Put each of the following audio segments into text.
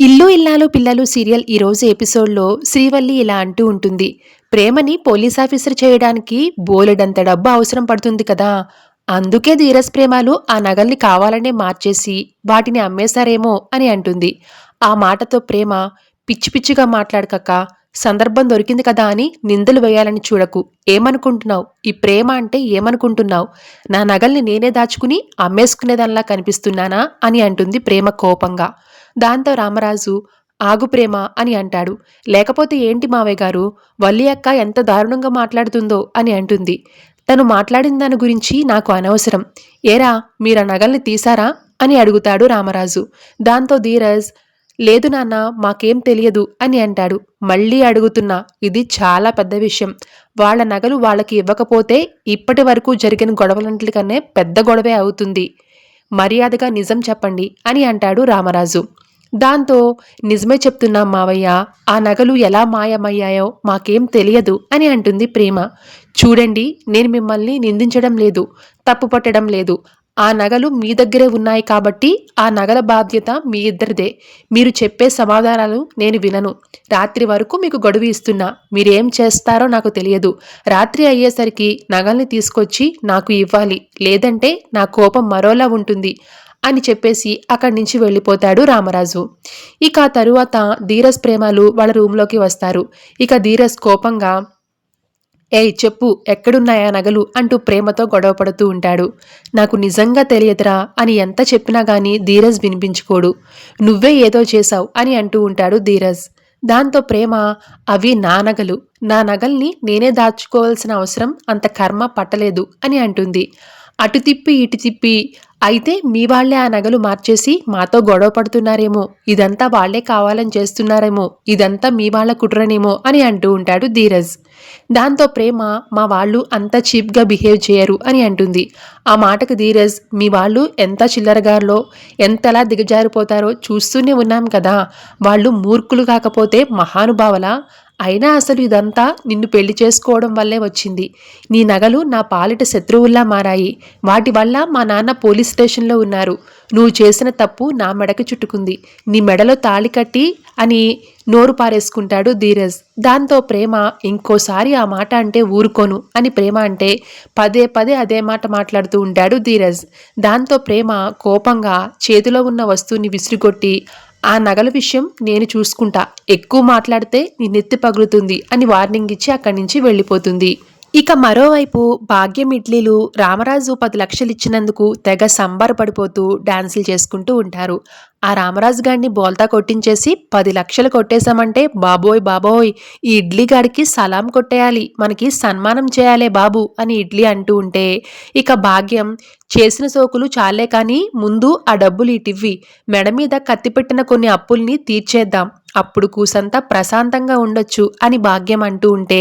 ఇల్లు ఇల్లాలు పిల్లలు సీరియల్ ఈరోజు ఎపిసోడ్లో శ్రీవల్లి ఇలా అంటూ ఉంటుంది. ప్రేమని పోలీస్ ఆఫీసర్ చేయడానికి బోలెడంత డబ్బు అవసరం పడుతుంది కదా. అందుకే ధీరస్ ప్రేమాలు ఆ నగల్ని కావాలనే మార్చేసి వాటిని అమ్మేశారేమో అని అంటుంది. ఆ మాటతో ప్రేమ పిచ్చి పిచ్చిగా మాట్లాడకక్క సందర్భం దొరికింది కదా అని నిందలు వేయాలని చూడకు. ఏమనుకుంటున్నావు? ఈ ప్రేమ అంటే ఏమనుకుంటున్నావు? నా నగల్ని నేనే దాచుకుని అమ్మేసుకునేదానిలా కనిపిస్తున్నానా అని అంటుంది ప్రేమ కోపంగా. దాంతో రామరాజు ఆగు ప్రేమ అని అంటాడు. లేకపోతే ఏంటి మావయ్య గారు? వల్లి అక్క ఎంత దారుణంగా మాట్లాడుతుందో అని అంటుంది. తను మాట్లాడిన దాని గురించి నాకు అనవసరం. ఏరా మీరు ఆ నగల్ని తీసారా? అని అడుగుతాడు రామరాజు. దాంతో ధీరజ్ లేదు నాన్న మాకేం తెలియదు అని అంటాడు. మళ్ళీ అడుగుతున్నా ఇది చాలా పెద్ద విషయం. వాళ్ళ నగలు వాళ్ళకి ఇవ్వకపోతే ఇప్పటి వరకు జరిగిన గొడవలంటికనే పెద్ద గొడవే అవుతుంది. మర్యాదగా నిజం చెప్పండి అని అంటాడు రామరాజు. దాంతో నిజమే చెప్తున్నాం మావయ్య ఆ నగలు ఎలా మాయమయ్యాయో మాకేం తెలియదు అని అంటుంది ప్రేమ. చూడండి నేను మిమ్మల్ని నిందించడం లేదు తప్పు పట్టడం లేదు. ఆ నగలు మీ దగ్గరే ఉన్నాయి కాబట్టి ఆ నగల బాధ్యత మీ ఇద్దరిదే. మీరు చెప్పే సమాధానాలు నేను వినను. రాత్రి వరకు మీకు గడువు ఇస్తున్నా. మీరేం చేస్తారో నాకు తెలియదు. రాత్రి అయ్యేసరికి నగల్ని తీసుకొచ్చి నాకు ఇవ్వాలి. లేదంటే నా కోపం మరోలా ఉంటుంది. అని చెప్పేసి అక్కడి నుంచి వెళ్ళిపోతాడు రామరాజు. ఇక తరువాత ధీరస్ ప్రేమలు వాళ్ళ రూమ్లోకి వస్తారు. ఇక ధీరస్ కోపంగా ఏయ్ చెప్పు ఎక్కడున్నాయా నగలు? అంటూ ప్రేమతో గొడవ పడుతూ ఉంటాడు. నాకు నిజంగా తెలియదురా అని ఎంత చెప్పినా గాని ధీరజ్ వినిపించుకోడు. నువ్వే ఏదో చేశావు అని అంటూ ఉంటాడు ధీరజ్. దాంతో ప్రేమ అవి నా నగలు. నా నగల్ని నేనే దాచుకోవాల్సిన అవసరం అంత కర్మ పట్టలేదు అని అంటుంది. అటు తిప్పి ఇటు తిప్పి అయితే మీ వాళ్ళే ఆ నగలు మార్చేసి మాతో గొడవ పడుతున్నారేమో. ఇదంతా వాళ్ళే కావాలని చేస్తున్నారేమో. ఇదంతా మీ వాళ్ళ కుట్రనేమో అని అంటూ ఉంటాడు ధీరజ్. దాంతో ప్రేమ మా వాళ్ళు అంత చీప్గా బిహేవ్ చేయరు అని అంటుంది. ఆ మాటకు ధీరజ్ మీ వాళ్ళు ఎంత చిల్లరగారలో ఎంతలా దిగజారిపోతారో చూస్తూనే ఉన్నాం కదా. వాళ్ళు మూర్ఖులు కాకపోతే మహానుభావల అయినా అసలు ఇదంతా నిన్ను పెళ్ళి చేసుకోవడం వల్లే వచ్చింది. నీ నగలు నా పాలిట శత్రువుల్లా మారాయి. వాటి వల్ల మా నాన్న పోలీస్ స్టేషన్లో ఉన్నారు. నువ్వు చేసిన తప్పు నా మెడకు చుట్టుకుంది. నీ మెడలో తాళి కట్టి అని నోరు పారేసుకుంటాడు ధీరజ్. దాంతో ప్రేమ ఇంకోసారి ఆ మాట అంటే ఊరుకోను అని ప్రేమ అంటే పదే పదే అదే మాట మాట్లాడుతూ ఉంటాడు ధీరజ్. దాంతో ప్రేమ కోపంగా చేతిలో ఉన్న వస్తువుని విసిరిగొట్టి ఆ నగల విషయం నేను చూసుకుంటా. ఎక్కువ మాట్లాడితే నీ నెత్తి పగులుతుంది అని వార్నింగ్ ఇచ్చి అక్కడి నుంచి వెళ్ళిపోతుంది. ఇక మరోవైపు భాగ్యం ఇడ్లీలు రామరాజు పది లక్షలు ఇచ్చినందుకు తెగ సంబరపడిపోతూ డాన్సులు చేసుకుంటూ ఉంటారు. ఆ రామరాజు గారిని బోల్తా కొట్టించేసి పది లక్షలు కొట్టేశామంటే బాబోయ్ బాబోయ్ ఈ ఇడ్లీ గారికి సలాం కొట్టేయాలి మనకి సన్మానం చేయాలే బాబు అని ఇడ్లీ అంటూ ఉంటే ఇక భాగ్యం చేసిన సోకులు చాలే కానీ ముందు ఆ డబ్బులు ఇటివ్వి. మెడ మీద కత్తిపెట్టిన కొన్ని అప్పుల్ని తీర్చేద్దాం. అప్పుడు కూసంతా ప్రశాంతంగా ఉండొచ్చు అని భాగ్యం అంటూ ఉంటే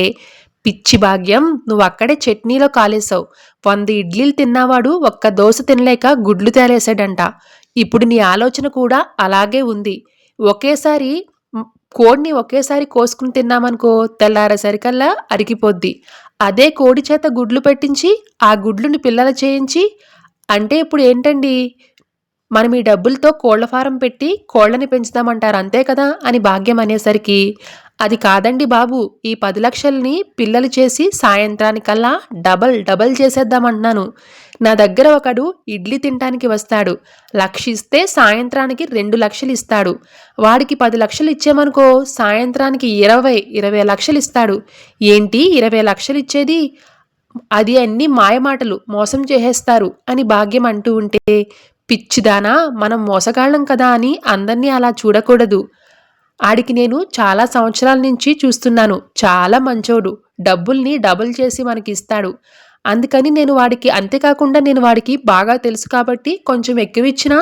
పిచ్చి భాగ్యం నువ్వు అక్కడే చట్నీలో కాలేసావు వంద ఇడ్లీలు తిన్నవాడు ఒక్క దోశ తినలేక గుడ్లు తేలేసాడంట ఇప్పుడు నీ ఆలోచన కూడా అలాగే ఉంది. ఒకేసారి కోడిని ఒకేసారి కోసుకుని తిన్నామనుకో తెల్లారేసరికల్లా అరిగిపోద్ది. అదే కోడి చేత గుడ్లు పెట్టించి ఆ గుడ్లుని పిల్లలు చేయించి అంటే ఇప్పుడు ఏంటండి? మనం ఈ డబ్బులతో కోళ్ళ ఫారం పెట్టి కోళ్ళని పెంచుదామంటారు అంతే కదా అని భాగ్యం అనేసరికి అది కాదండి బాబు ఈ పది లక్షల్ని పిల్లలు చేసి సాయంత్రానికల్లా డబల్ డబల్ చేసేద్దామంటున్నాను. నా దగ్గర ఒకడు ఇడ్లీ తినటానికి వస్తాడు. లక్ష ఇస్తే సాయంత్రానికి రెండు లక్షలు ఇస్తాడు. వాడికి పది లక్షలు ఇచ్చామనుకో సాయంత్రానికి ఇరవై ఇరవై లక్షలు ఇస్తాడు. ఏంటి ఇరవై లక్షలు ఇచ్చేది? అది అన్ని మాయమాటలు మోసం చేసేస్తారు అని భాగ్యం అంటూ ఉంటే పిచ్చిదానా మనం మోసగాళ్ళం కదా అని అందరినీ అలా చూడకూడదు. ఆడికి నేను చాలా సంవత్సరాల నుంచి చూస్తున్నాను. చాలా మంచోడు. డబ్బుల్ని డబుల్ చేసి మనకి ఇస్తాడు అందుకని నేను వాడికి అంతేకాకుండా నేను వాడికి బాగా తెలుసు కాబట్టి కొంచెం ఎక్కువ ఇచ్చినా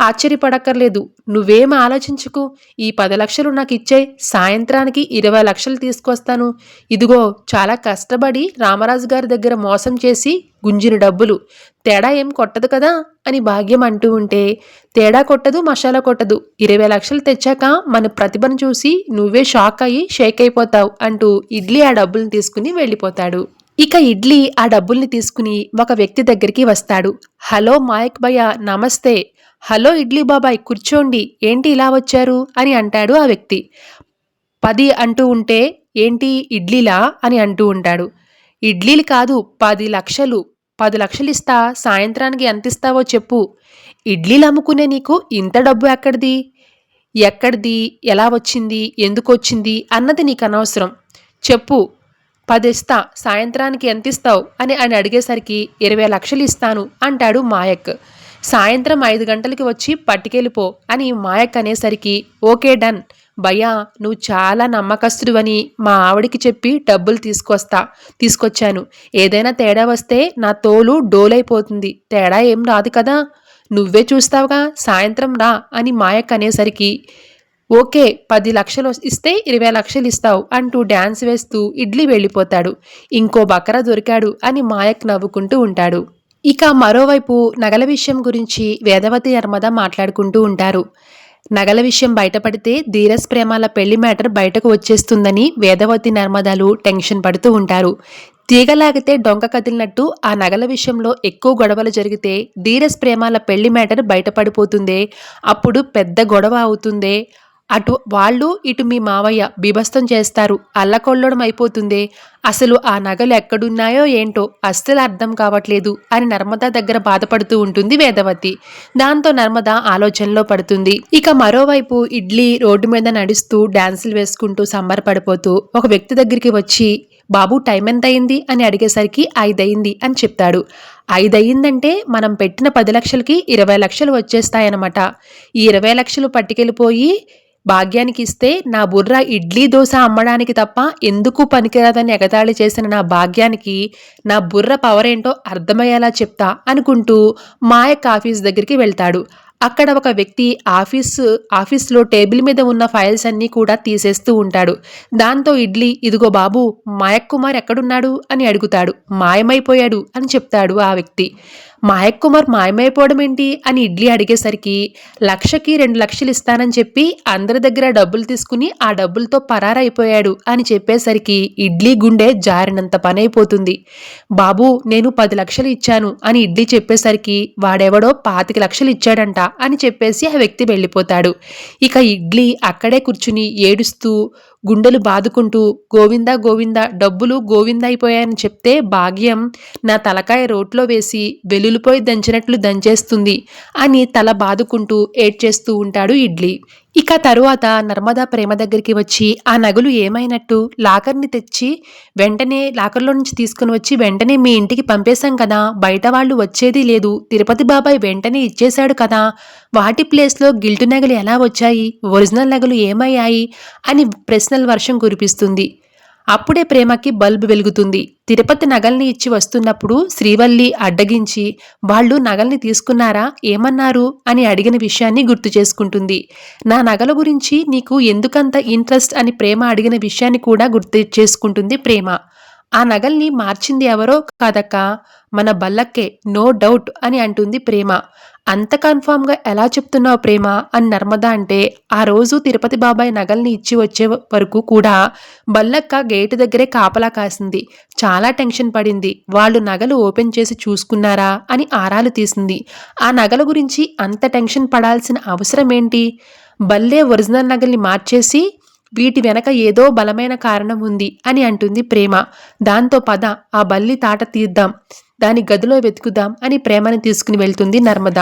ఆశ్చర్యపడక్కర్లేదు. నువ్వేం ఆలోచించుకు? ఈ పది లక్షలు నాకు ఇచ్చే సాయంత్రానికి ఇరవై లక్షలు తీసుకొస్తాను. ఇదిగో చాలా కష్టపడి రామరాజు గారి దగ్గర మోసం చేసి గుంజిన డబ్బులు. తేడా ఏం కొట్టదు కదా? అని భాగ్యం అంటూ ఉంటే తేడా కొట్టదు మసాలా కొట్టదు. ఇరవై లక్షలు తెచ్చాక మన ప్రతిభను చూసి నువ్వే షాక్ అయ్యి షేక్ అయిపోతావు అంటూ ఇడ్లీ ఆ డబ్బుల్ని తీసుకుని వెళ్ళిపోతాడు. ఇక ఇడ్లీ ఆ డబ్బుల్ని తీసుకుని ఒక వ్యక్తి దగ్గరికి వస్తాడు. హలో మాయక్ భయ్య నమస్తే. హలో ఇడ్లీ బాబాయ్ కూర్చోండి. ఏంటి ఇలా వచ్చారు? అని అంటాడు ఆ వ్యక్తి. పది అంటూ ఉంటే ఏంటి ఇడ్లీలా? అని అంటూ ఉంటాడు. ఇడ్లీలు కాదు పది లక్షలు. పది లక్షలు ఇస్తా. సాయంత్రానికి ఎంత ఇస్తావో చెప్పు. ఇడ్లీలు అమ్ముకునే నీకు ఇంత డబ్బు ఎక్కడిది? ఎక్కడిది? ఎలా వచ్చింది? ఎందుకు వచ్చింది? అన్నది నీకు అనవసరం. చెప్పు. పది ఇస్తా. సాయంత్రానికి ఎంత ఇస్తావు? అని ఆయన అడిగేసరికి ఇరవై లక్షలు ఇస్తాను అంటాడు మాయక్. సాయంత్రం ఐదు గంటలకి వచ్చి పట్టుకెళ్ళిపో అని మాయక్క అనేసరికి ఓకే డన్. భయ్యా నువ్వు చాలా నమ్మకస్తుడివని మా ఆవిడికి చెప్పి డబ్బులు తీసుకొస్తా తీసుకొచ్చాను. ఏదైనా తేడా వస్తే నా తోలు డోలైపోతుంది. తేడా ఏం రాదు కదా. నువ్వే చూస్తావుగా సాయంత్రం రా అని మాయక్క అనేసరికి ఓకే పది లక్షలు ఇస్తే ఇరవై లక్షలు ఇస్తావు అంటూ డ్యాన్స్ వేస్తూ ఇడ్లీ వెళ్ళిపోతాడు. ఇంకో బకర దొరికాడు అని మాయక్ నవ్వుకుంటూ ఉంటాడు. ఇక మరోవైపు నగల విషయం గురించి వేదవతి నర్మద మాట్లాడుకుంటూ ఉంటారు. నగల విషయం బయటపడితే ధీరస్ ప్రేమాల పెళ్ళి మ్యాటర్ బయటకు వచ్చేస్తుందని వేదవతి నర్మదాలు టెన్షన్ పడుతూ ఉంటారు. తీగలాగితే డొంక కదిలినట్టు ఆ నగల విషయంలో ఎక్కువ గొడవలు జరిగితే ధీరస్ ప్రేమాల పెళ్ళి మ్యాటర్ బయటపడిపోతుందే అప్పుడు పెద్ద గొడవ అవుతుందే అటు వాళ్ళు ఇటు మీ మావయ్య బీభస్తం చేస్తారు. అల్లకొల్లడం అయిపోతుందే. అసలు ఆ నగలు ఎక్కడున్నాయో ఏంటో అస్సలు అర్థం కావట్లేదు అని నర్మద దగ్గర బాధపడుతూ ఉంటుంది వేదవతి. దాంతో నర్మద ఆలోచనలో పడుతుంది. ఇక మరోవైపు ఇడ్లీ రోడ్డు మీద నడుస్తూ డాన్సులు వేసుకుంటూ సంబరపడిపోతూ ఒక వ్యక్తి దగ్గరికి వచ్చి బాబు టైం ఎంత అయింది అని అడిగేసరికి ఐదయింది అని చెప్తాడు. ఐదయిందంటే మనం పెట్టిన పది లక్షలకి ఇరవై లక్షలు వచ్చేస్తాయన్నమాట. ఈ ఇరవై లక్షలు పట్టుకెళ్ళిపోయి భాగ్యానికి ఇస్తే నా బుర్ర ఇడ్లీ దోశ అమ్మడానికి తప్ప ఎందుకు పనికిరాదని ఎగతాళి చేసిన నా భాగ్యానికి నా బుర్ర పవర్ ఏంటో అర్థమయ్యేలా చెప్తా అనుకుంటూ మాయక్ ఆఫీస్ దగ్గరికి వెళ్తాడు. అక్కడ ఒక వ్యక్తి ఆఫీస్ ఆఫీస్లో టేబుల్ మీద ఉన్న ఫైల్స్ అన్నీ కూడా తీసేస్తూ ఉంటాడు. దాంతో ఇడ్లీ ఇదిగో బాబు మాయక్ కుమార్ ఎక్కడున్నాడు? అని అడుగుతాడు. మాయమైపోయాడు అని చెప్తాడు ఆ వ్యక్తి. మాయక్ కుమార్ మాయమైపోవడం ఏంటి అని ఇడ్లీ అడిగేసరికి లక్షకి రెండు లక్షలు ఇస్తానని చెప్పి అందరి దగ్గర డబ్బులు తీసుకుని ఆ డబ్బులతో పరారైపోయాడు అని చెప్పేసరికి ఇడ్లీ గుండె జారినంత పని అయిపోతుంది బాబు నేను పది లక్షలు ఇచ్చాను అని ఇడ్లీ చెప్పేసరికి వాడెవడో పాతిక లక్షలు ఇచ్చాడంట అని చెప్పేసి ఆ వ్యక్తి వెళ్ళిపోతాడు. ఇక ఇడ్లీ అక్కడే కూర్చుని ఏడుస్తూ గుండెలు బాదుకుంటూ గోవింద గోవింద డబ్బులు గోవింద అయిపోయాయని చెప్తే భాగ్యం నా తలకాయ రోట్లో వేసి వెలులిపోయి దంచినట్లు దంచేస్తుంది అని తల బాదుకుంటూ ఏడ్చేస్తూ ఉంటాడు ఇడ్లీ. ఇక తరువాత నర్మదా ప్రేమ దగ్గరికి వచ్చి ఆ నగలు ఏమైనట్టు? లాకర్ని తెచ్చి వెంటనే లాకర్లో నుంచి తీసుకుని వచ్చి వెంటనే మీ ఇంటికి పంపేశాం కదా? బయట వాళ్ళు వచ్చేది లేదు. తిరుపతి బాబాయ్ వెంటనే ఇచ్చేశాడు కదా? వాటి ప్లేస్లో గిల్టు నగలు ఎలా వచ్చాయి? ఒరిజినల్ నగలు ఏమయ్యాయి? అని ప్రశ్నల వర్షం కురిపిస్తుంది. అప్పుడే ప్రేమకి బల్బు వెలుగుతుంది. తిరుపతి నగల్ని ఇచ్చి వస్తున్నప్పుడు శ్రీవల్లి అడ్డగించి వాళ్ళు నగల్ని తీసుకున్నారా? ఏమన్నారు? అని అడిగిన విషయాన్ని గుర్తు చేసుకుంటుంది. నా నగల గురించి నీకు ఎందుకంత ఇంట్రెస్ట్? అని ప్రేమ అడిగిన విషయాన్ని కూడా గుర్తు చేసుకుంటుంది ప్రేమ. ఆ నగల్ని మార్చింది ఎవరో కాదక్క? మన బల్లక్కే నో డౌట్ అని అంటుంది ప్రేమ. అంత కన్ఫామ్గా ఎలా చెప్తున్నావు ప్రేమ అని నర్మద అంటే ఆ రోజు తిరుపతి బాబాయ్ నగల్ని ఇచ్చి వచ్చే వరకు కూడా బల్లక్క గేటు దగ్గరే కాపలా కాసింది. చాలా టెన్షన్ పడింది. వాళ్ళు నగలు ఓపెన్ చేసి చూసుకున్నారా అని ఆరాలు తీసింది. ఆ నగల గురించి అంత టెన్షన్ పడాల్సిన అవసరం ఏంటి? బల్లే ఒరిజినల్ నగల్ని మార్చేసి వీటి వెనక ఏదో బలమైన కారణం ఉంది అని అంటుంది ప్రేమ. దాంతో పద ఆ బల్లి తాట తీద్దాం. దాని గదిలో వెతుకుదాం అని ప్రేమను తీసుకుని వెళ్తుంది నర్మద.